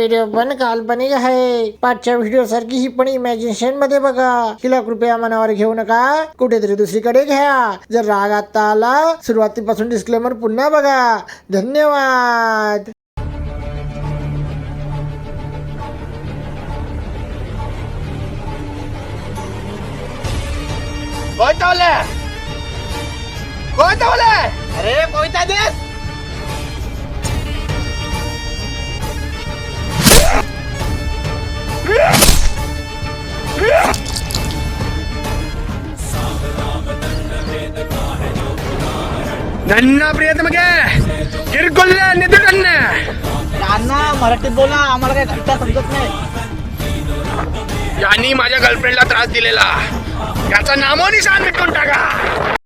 Video पण काल्पनिक आहे. पाठच्या व्हिडिओ सारखी ही पण इमॅजिनेशनमध्ये बघा. हिला कृपया मनावर घेऊ नका. कुठेतरी दुसरीकडे घ्या. जर राग आता आला सुरुवातीपासून डिस्क्लेमर पुन्हा बघा. धन्यवाद. कोयतावले कोयतावले अरे कोयता देस! धन्ना प्रियतम गे किरकोल्ले निधन त्यांना मराठीत बोला आम्हाला काय घट्ट समजत नाही. यांनी माझ्या गर्लफ्रेंडला त्रास दिलेला. याचा नामोनिशान मिटून टाका.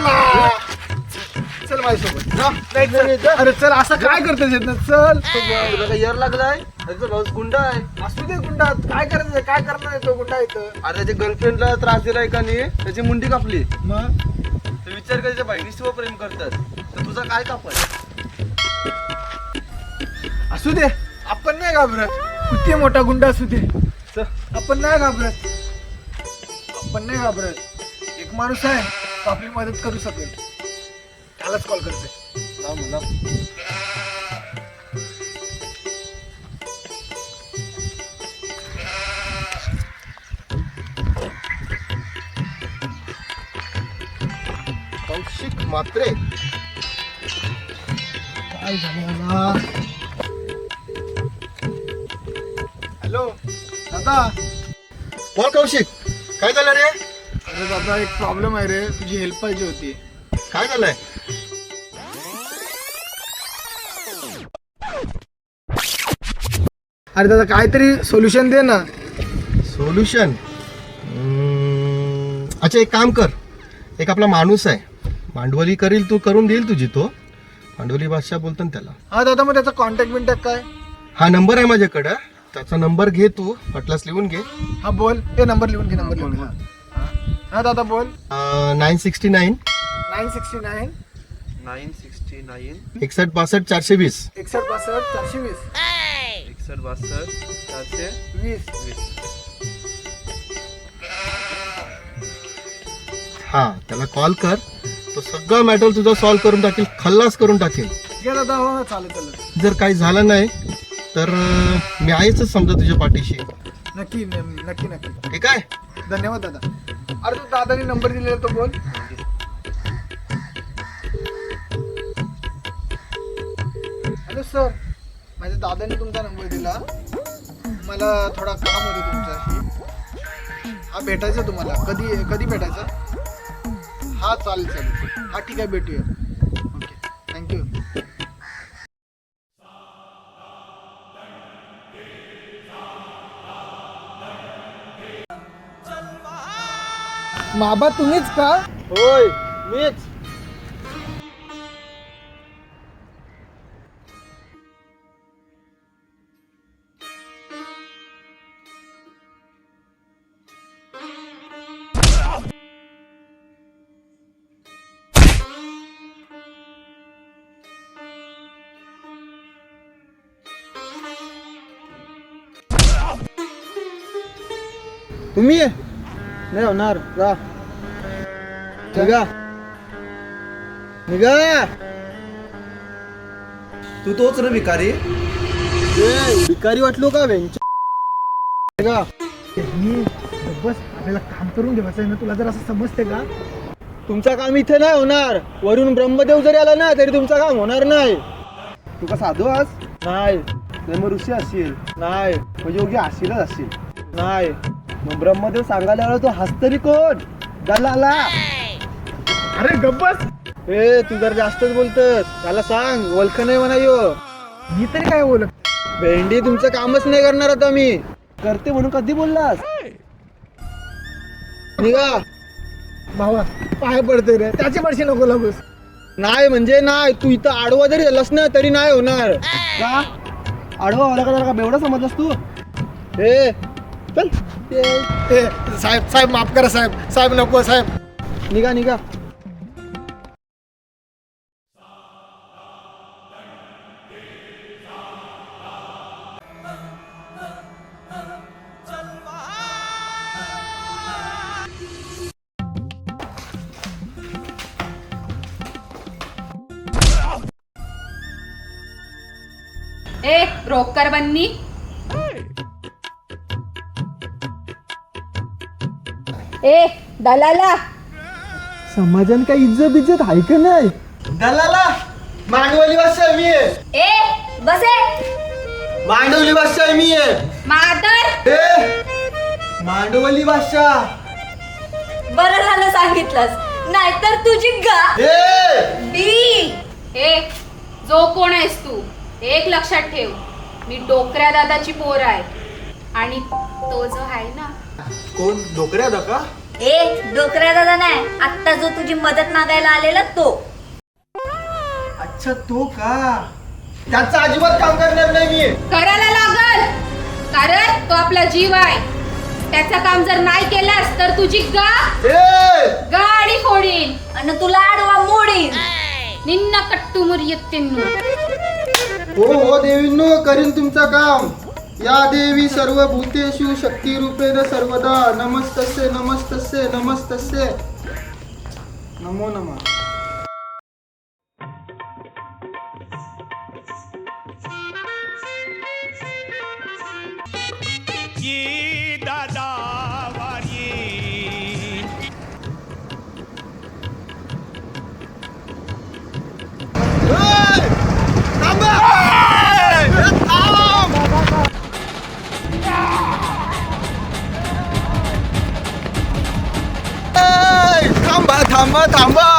चल. माझ्यासोबत. जा. नाही, चल. अरे चल असं काय करतेस येत चल. तुला काय यर लागलाय. अरे तो भाऊ गुंडा आहे. असू दे गुंडा. काय करायचं काय करणार आहे तो गुंडा इथं? अरे त्याच्या गर्लफ्रेंडला त्रास दिलाय का नाही? त्याची मुंडी कापली. मग? तर विचार कर त्याच्या बहिणीशी प्रेम करतात. तर तुझा काय कापाय असू दे. आपण नाही घाबरत. किती मोठा गुंडा असू दे. चल, आपण नाही घाबरत. आपण नाही घाबरत. एक माणूस आहे. तो आपली मदत करू शकेल. त्यालाच कॉल करते. लाव मग, लाव. कौशिक मात्रे. काय झालं हॅलो दादा. बोल कौशिक काय झालं रे? अरे दादा एक प्रॉब्लेम आहे रे तुझी हेल्प पाहिजे होती. काय झालंय? अरे दादा काहीतरी सोल्युशन दे ना. सोल्युशन अच्छा एक काम कर. एक आपला माणूस आहे. भांडवली करील तू करून देईल तुझी तो. भांडवली भाषा बोलतो ना त्याला. हा दादा मग त्याचा कॉन्टॅक्ट बिंटॅक्ट काय? हा नंबर आहे माझ्याकडं. त्याचा नंबर घे तू. वाटलास लिहून घे. हा बोल. हे नंबर लिहून घे नंबर लिहून घे. हा. दादा बोल. Nine sixty nine nine sixty nine nine sixty nine एकसष्ट बासष्ट चारशे वीस. एकसष्ट बासष्ट चारशे वीस. एकसष्ट बासष्ट चारशे वीस. वीस. हा त्याला कॉल कर. तो सगळं मॅटर तुझा सॉल्व्ह करून टाकेल खल्लास करून टाकेल. घे दादा हो हो, चालेल चालेल. जर काही झालं नाही तर अं, मी आहेच समजा तुझ्या पाठीशी. नक्की नक्की नक्की. ठीक आहे? धन्यवाद दादा. अरे तो दादाने नंबर दिलेला तो बोल हॅलो सर. माझ्या दादाने तुमचा नंबर दिला. मला थोडा काम होतं तुमच्याशी. हा भेटायचा तुम्हाला. कधी कधी भेटायचा? हा चालेल चालेल. हा ठीक आहे भेटूया. बाबा तुम्हीच का? होय मीच. तुम्ही आहे नाही होणार जा निघा निघा तू तोच रे भिकारी. ए, भिकारी वाटलो का वेंच निघा मी बस आपल्याला काम करून घ्यायचं आहे ना तुला जर असं समजते का? तुमचं काम इथे नाही होणार. वरून ब्रह्मदेव जरी आला ना तरी तुमचं काम होणार नाही. तू का साधू आज नाही. नाही मग ऋषी असशील नाही. म्हणजे योगी असशीलच असशील नाही. मग ब्रह्मदेव सांगायला आला तो हस्तरी कोण? दलाला. अरे गप्पस. ए तू जर जास्तच बोलतस. त्याला सांग ओळख नाही म्हणा यो. मी तरी काय बोलत भेंडी तुमचं कामच नाही करणार आता मी. करते म्हणून कधी बोललास? निघा. भावा पाय पडते रे. त्याचे पडशी नको लागूस. नाही म्हणजे नाही. तू इथं आडवा जरी झालास ना तरी नाही होणार. का? आडवा होला का जरा का? बेवडा समजलास तू? ए चल. ए साहेब साहेब माफ़ करा साहेब साहेब नको साहेब। निघा निघा ए, रोक कर बन्नी। ए दलाला. समाजान काय इज्जत बिज्जत आहे का नाही? दलाला मांडवली भाषा मी आहे. ए बसे. मांडवली भाषा मी आहे. मातर. ए मांडवली भाषा. बरं झालं सांगितलंस. नाहीतर तुझी गा ए! डी. ए जो कोण आहेस तू एक लक्षात ठेव. मी डोकऱ्या दादाची पोर आहे. आणि तो जो आहे ना कोण? डोकऱ्या का? ए डोकऱ्या दादा नाही. आत्ता जो तुझी मदत मागायला आलेला तो. अच्छा तो का? त्याचं अजिबात काम करणार नाही मी. करायला लागल. कारण तो आपला जीव आहे. त्याचं काम जर नाही केलंस तर तुझी गा ए! गाडी फोडीन. आणि तुला आडवा मोडीन. निन्न कट्टू मुरियत्तींनू हो हो देवींनो करीन तुमचं काम. या देवी सर्व भूतेषु शक्ती रूपेण सर्वदा नमस्तस्य नमस्तस्य नमस्तस्य नमो नमः थांबा थांबा.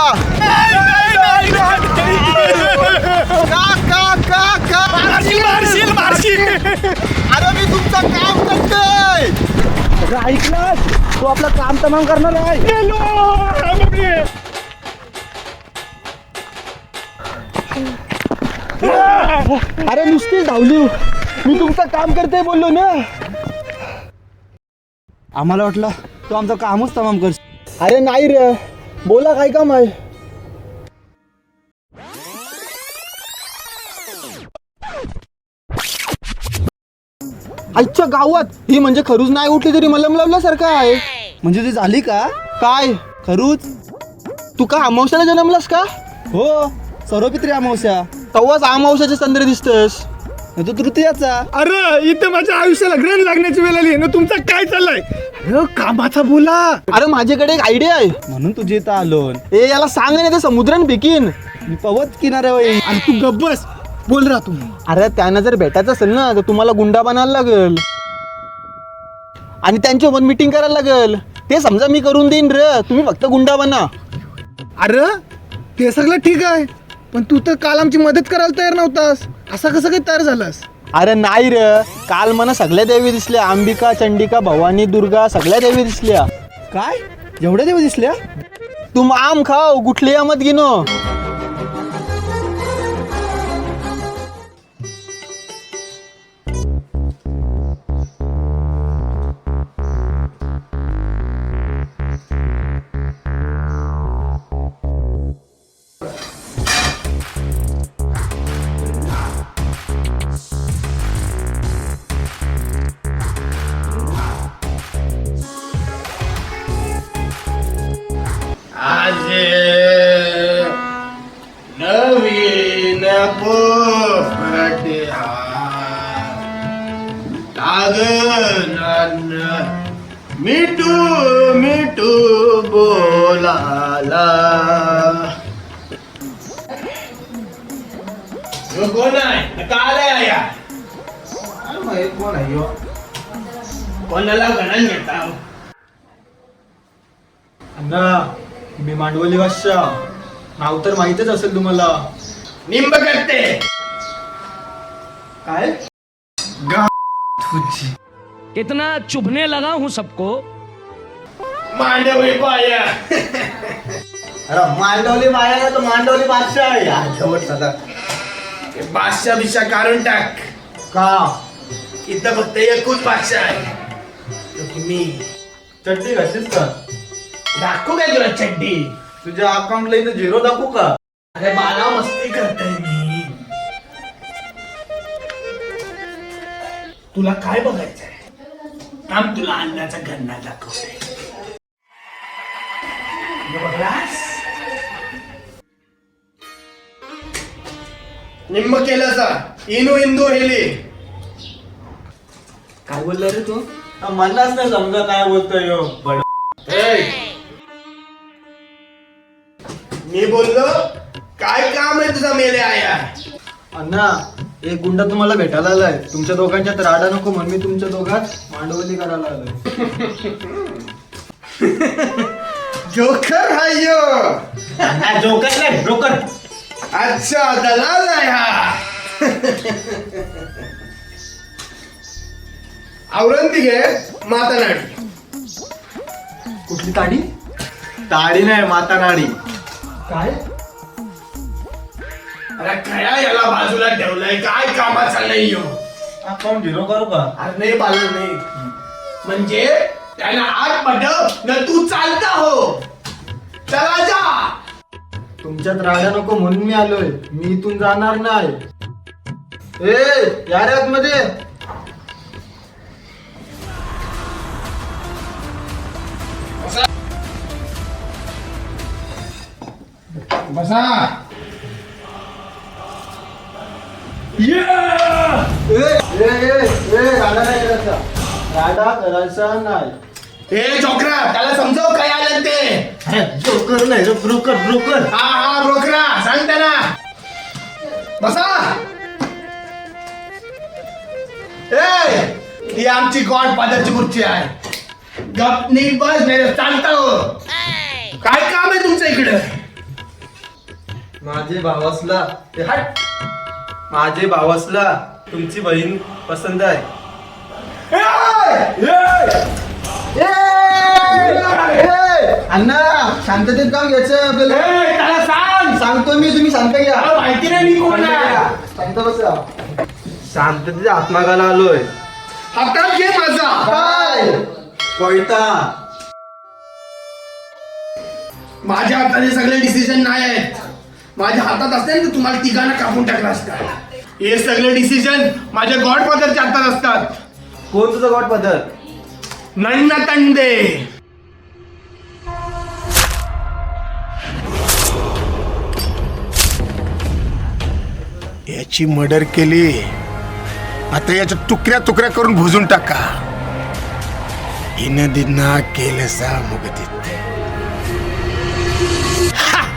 थांबा का का का का? मारशील मारशील अरे मी तुमचं काम करतोय. ऐकलं तू आपलं काम तमाम करणार आहे. अरे नुसती धावली. मी तुमचं काम करते बोललो ना. आम्हाला वाटलं तू आमचं कामच तमाम कर अरे नाही रे. बोला काय काम आहे? आजच्या गावात ही म्हणजे खरूच नाही उठली तरी मलम लावल्यासारखं आहे. म्हणजे ती झाली का? काय? खरूच? तू का अमावश्याला जन्मलास का? हो सर्वपित्री अमावस्या तवाच अमावश्याचे चंद्र दिसतस तृतीयाचा. अरे इथं माझ्या आयुष्याला ग्रहण लागण्याची वेळ आली. ना तुमचं काय चाललंय? अरे कामाचा बोला अरे माझ्याकडे एक आयडिया आहे. म्हणून तुझी इथं आलो. ए याला सांग ना ते समुद्रान पिकीन मी पवत किनाऱ्यावर आणि तू गब्बस बोल राहा तू. अरे त्यांना जर भेटायचं असेल ना तर तुम्हाला गुंडा बनायला लागेल. आणि त्यांच्यासोबत मीटिंग करायला लागेल. ते समजा मी करून देईन रे. तुम्ही फक्त गुंडा बना. अरे ते सगळं ठीक आहे. पण तू तर काल आमची मदत करायला तयार नव्हतास. असा कसं काय तयार झालास? अरे नाही रे काल मला सगळ्या देवी दिसल्या अंबिका चंडिका भवानी दुर्गा सगळ्या देवी दिसल्या. काय? एवढ्या दिवस दिसल्या? तू आम खाव गुठली आमत गिनो. नवीन पोपट्या लागन मिठू मिठू बोलाला. कोण आहे? का आलाय या कोण आहे कोणाला गणन घेता ना मी मांडवली बादशाह नाव तर माहितच असेल तुम्हाला. निंब करते. काय? कितना चुभने लगा हूं सबको। मांडवी पाया. अरे मांडवली माया ना तो मांडवली बादशाह आहे. सदा बादशाह बिशा काढून टाक. का? इथं फक्त एकूच बादशाह आहे. तो की मी घातलीस का? दाखवू काय तुला चड्डी? तुझ्या अकाउंटला इथं झिरो दाखवू का? अरे बाला मस्ती करतोय मी. तुला काय बघायचंय? थांब तुला अन्नाचा गन्ना दाखवते. हे बघलास? निम्म केलं सा इनू इंदू हेली. काय बोलला रे तू? मलाच नाही समजा काय बोलतोय ह्यो. बड मी बोललो काय काम आहे तुझा मेले आया? अण्णा एक गुंडा तुम्हाला भेटायला आलाय. तुमच्या दोघांच्यात राडा नको म्हणून मी तुमच्या दोघात मांडवली करायला आलोय. जोकर हाय यो. जोकर नाही ब्रोकर अच्छा दलाल आहे हा. आवरंती घे माता नाडी कुठली ताडी? ताडी नाही माता नाडी काय? अरे खया याला बाजूला ठेवलंय. काय कामाचा नाही यो? अकाउंट झिरो करू का? अरे नाही पाहिलं नाही. म्हणजे त्याला आत पटव न तू चालता हो. चला जा. तुमच्यात राडा नको म्हणून मी आलोय. मी इथून जाणार नाही. ए यारमध्ये बसा. ए ए करायचा नाही जोकरा त्याला समजाव काय आलं ते. जोकर नाही रे ब्रोकर ब्रोकर. हा हा ब्रोकरा सांग त्यांना. बसा. ए ही आमची गॉड फादरची खुर्ची आहे. गप नीट बस नाही चालता. हो काय काम आहे तुमचं इकडे? माझे भावासला. ते हट माझे भावासला तुमची बहीण पसंत आहे. अण्णा शांततेत काम घ्यायचं आपल्याला? ए, त्याला सांग. सांगतो मी तुम्ही शांत घ्या. माहिती नाही मी कोण शांत बसा. शांततेत आत्मागाला आलोय. हातात घे माझा. काय कोयता. माझ्या हातात हे सगळे डिसिजन नाही आहेत. माझ्या हातात असते ना तर तुम्हाला तिघांना कापून टाकला असता. हे सगळे डिसिजन माझ्या गॉड फादरच्या हातात असतात. कोण तुझा गॉड फादर नन्न तंडे. याची मर्डर केली आता याच्या तुकड्या तुकड्या करून भुजून टाका. हिनं दिना केलं सा मुगतीत